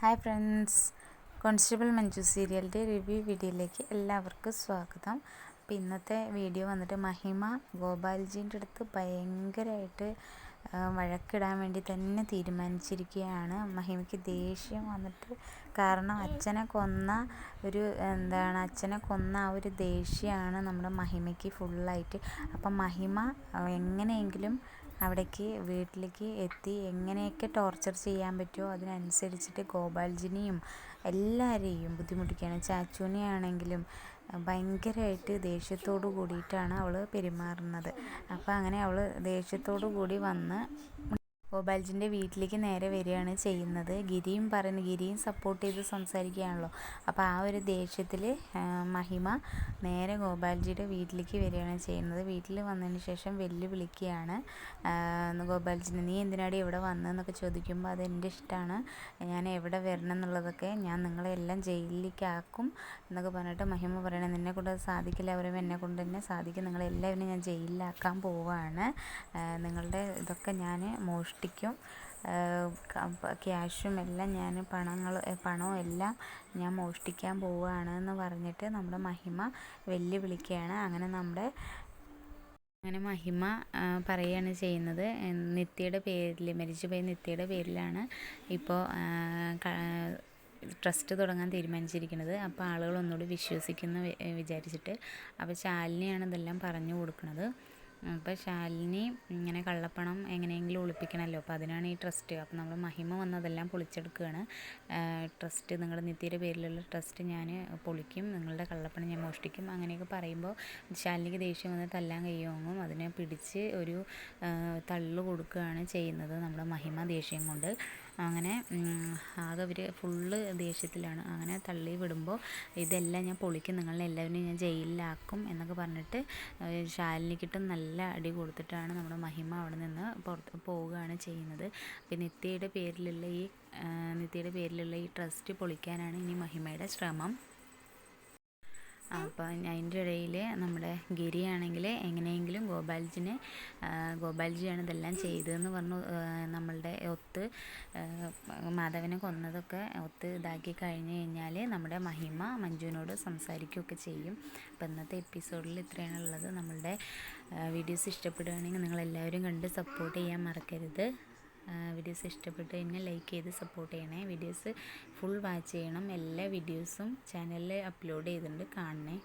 Hi friends. Constable Manju സീരിയലിന്റെ review വീഡിയോയിലേക്ക് എല്ലാവർക്കും സ്വാഗതം. അപ്പോൾ ഇന്നത്തെ വീഡിയോ വന്നിട്ട് മഹിമ ഗോപാൽജീന്റെ അടുത്ത് ഭയങ്കരമായിട്ട് വഴക്കിടാൻ വേണ്ടി തന്നെ തീരുമാനിച്ചിരിക്കുകയാണ്. മഹിമയ്ക്ക് ദേഷ്യം വന്നിട്ട് കാരണം അച്ഛനെ കൊന്ന ഒരു എന്താണ് അച്ഛനെ കൊന്ന ആ ഒരു ദേഷ്യമാണ് നമ്മുടെ മഹിമയ്ക്ക് ഫുള്ളായിട്ട് അപ്പം മഹിമ എങ്ങനെയെങ്കിലും അവിടേക്ക് വീട്ടിലേക്ക് എത്തി എങ്ങനെയൊക്കെ ടോർച്ചർ ചെയ്യാൻ പറ്റുമോ അതിനനുസരിച്ചിട്ട് ഗോപാൽജിനെയും എല്ലാവരെയും ബുദ്ധിമുട്ടിക്കുകയാണ്. ചാച്ചുവിനെ ആണെങ്കിലും ഭയങ്കരമായിട്ട് ദേഷ്യത്തോടു കൂടിയിട്ടാണ് അവൾ പെരുമാറുന്നത്. അപ്പോൾ അങ്ങനെ അവൾ ദേഷ്യത്തോടു കൂടി വന്ന് ഗോപാൽജിന്റെ വീട്ടിലേക്ക് നേരെ വരികയാണ് ചെയ്യുന്നത്. ഗിരിയും പറയുന്നു ഗിരിയും സപ്പോർട്ട് ചെയ്ത് സംസാരിക്കുകയാണല്ലോ. അപ്പോൾ ആ ഒരു ദേഷ്യത്തിൽ മഹിമ നേരെ ഗോപാൽജിയുടെ വീട്ടിലേക്ക് വരികയാണ് ചെയ്യുന്നത്. വീട്ടിൽ വന്നതിന് ശേഷം വെല്ലുവിളിക്കുകയാണ്. ഗോപാൽജിനെ നീ എന്തിനാടി ഇവിടെ വന്നതെന്നൊക്കെ ചോദിക്കുമ്പോൾ അത് എന്റെ ഇഷ്ടമാണ്. ഞാൻ എവിടെ വരണം എന്നുള്ളതൊക്കെ ഞാൻ നിങ്ങളെ എല്ലാം ജയിലിലേക്ക് ആക്കും എന്നൊക്കെ പറഞ്ഞിട്ട് മഹിമ പറയണത് നിന്നെ കൊണ്ട് അത് സാധിക്കില്ല. അവരും എന്നെ കൊണ്ട് തന്നെ സാധിക്കും. നിങ്ങളെല്ലാവരും ഞാൻ ജയിലിലാക്കാൻ പോവാണ്. നിങ്ങളുടെ ഇതൊക്കെ ഞാൻ മോഷ്ടിക്കും ആ, ക- ക്യാഷും എല്ലാം ഞാൻ പണങ്ങൾ പണവും എല്ലാം ഞാൻ മോഷ്ടിക്കാൻ പോവുകയാണ് എന്ന് പറഞ്ഞിട്ട് നമ്മുടെ മഹിമ വെല്ലുവിളിക്കുകയാണ്. അങ്ങനെ നമ്മുടെ അങ്ങനെ മഹിമ പറയുകയാണ് ചെയ്യുന്നത്. നിത്യയുടെ പേരിൽ മരിച്ചു പോയ നിത്യയുടെ പേരിലാണ് ഇപ്പോൾ ട്രസ്റ്റ് തുടങ്ങാൻ തീരുമാനിച്ചിരിക്കുന്നത്. അപ്പോൾ ആളുകൾ ഒന്നുകൂടി വിശ്വസിക്കുന്ന വിചാരിച്ചിട്ട്. അപ്പോൾ ശാലിനിയാണ് ഇതെല്ലാം പറഞ്ഞു കൊടുക്കുന്നത്. അപ്പോൾ ശാലിനി ഇങ്ങനെ കള്ളപ്പണം എങ്ങനെയെങ്കിലും ഒളിപ്പിക്കണമല്ലോ അപ്പോൾ അതിനാണ് ഈ ട്രസ്റ്റ് അപ്പോൾ നമ്മൾ മഹിമ വന്നതെല്ലാം പൊളിച്ചെടുക്കുകയാണ്. ട്രസ്റ്റ് നിങ്ങളുടെ നിത്യയുടെ പേരിലുള്ള ട്രസ്റ്റ് ഞാൻ പൊളിക്കും. നിങ്ങളുടെ കള്ളപ്പണം ഞാൻ മോഷ്ടിക്കും. അങ്ങനെയൊക്കെ പറയുമ്പോൾ ശാലിനിക്ക് ദേഷ്യം വന്ന് തല്ലാൻ കഴിയുമെന്നും അതിനെ പിടിച്ച് ഒരു തള്ളു കൊടുക്കുകയാണ് ചെയ്യുന്നത് നമ്മുടെ മഹിമ ദേഷ്യം കൊണ്ട്. അങ്ങനെ ആകെ അവർ ഫുള്ള് ദേഷ്യത്തിലാണ്. അങ്ങനെ തള്ളി വിടുമ്പോൾ ഇതെല്ലാം ഞാൻ പൊളിക്കും നിങ്ങളെ എല്ലാവരും ഞാൻ ജയിലിലാക്കും എന്നൊക്കെ പറഞ്ഞിട്ട് ശാലിനി ശാലിനിക്കിട്ടും നല്ല അടി കൊടുത്തിട്ടാണ് നമ്മുടെ മഹിമ അവിടെ നിന്ന് പുറത്ത് പോവുകയാണ് ചെയ്യുന്നത്. അപ്പോൾ നിത്യയുടെ പേരിലുള്ള ഈ നിത്യയുടെ പേരിലുള്ള ഈ ട്രസ്റ്റ് പൊളിക്കാനാണ് ഇനി മഹിമയുടെ ശ്രമം. അപ്പോൾ അതിന്റെ ഇടയിൽ നമ്മുടെ ഗിരിയാണെങ്കിൽ എങ്ങനെയെങ്കിലും ഗോപാൽജിനെ ഗോപാൽജിയാണ് ഇതെല്ലാം ചെയ്തതെന്ന് പറഞ്ഞു നമ്മളുടെ ഒത്ത് മാധവനെ കൊന്നതൊക്കെ ഒത്ത് ഇതാക്കി കഴിഞ്ഞ് കഴിഞ്ഞാൽ നമ്മുടെ മഹിമ മഞ്ജുവിനോട് സംസാരിക്കുകയൊക്കെ ചെയ്യും. അപ്പോൾ ഇന്നത്തെ എപ്പിസോഡിൽ ഇത്രയാണ് ഉള്ളത് നമ്മളുടെ വീഡിയോസ് ഇഷ്ടപ്പെടുകയാണെങ്കിൽ നിങ്ങളെല്ലാവരും കണ്ട് സപ്പോർട്ട് ചെയ്യാൻ മറക്കരുത്. വീഡിയോസ് ഇഷ്ടപ്പെട്ട് കഴിഞ്ഞാൽ ലൈക്ക് ചെയ്ത് സപ്പോർട്ട് ചെയ്യണേ. വീഡിയോസ് ഫുൾ വാച്ച് ചെയ്യണം. എല്ലാ വീഡിയോസും ചാനലിൽ അപ്ലോഡ് ചെയ്തിട്ടുണ്ട്. കാണണേ.